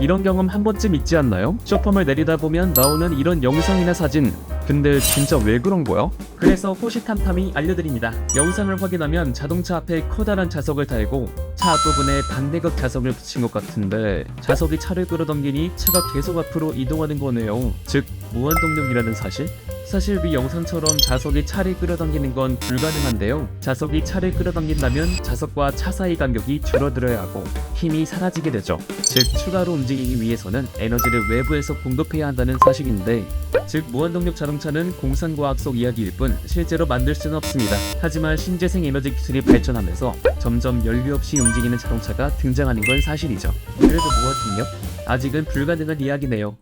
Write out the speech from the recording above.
이런 경험 한 번쯤 있지 않나요? 쇼폼을 내리다 보면 나오는 이런 영상이나 사진 근데 진짜 왜 그런 거야? 그래서 호시탐탐이 알려드립니다. 영상을 확인하면 자동차 앞에 커다란 자석을 달고 차 앞부분에 반대각 자석을 붙인 것 같은데 자석이 차를 끌어당기니 차가 계속 앞으로 이동하는 거네요. 즉 무한동력이라는 사실? 사실 위 영상처럼 자석이 차를 끌어당기는 건 불가능한데요. 자석이 차를 끌어당긴다면 자석과 차 사이 간격이 줄어들어야 하고 힘이 사라지게 되죠. 즉 추가로 움직이기 위해서는 에너지를 외부에서 공급해야 한다는 사실인데 즉 무한동력 자동차는 공상과학 속 이야기일 뿐 실제로 만들 수는 없습니다. 하지만 신재생 에너지 기술이 발전하면서 점점 연료 없이 움직이는 자동차가 등장하는 건 사실이죠. 그래도 무한동력? 아직은 불가능한 이야기네요.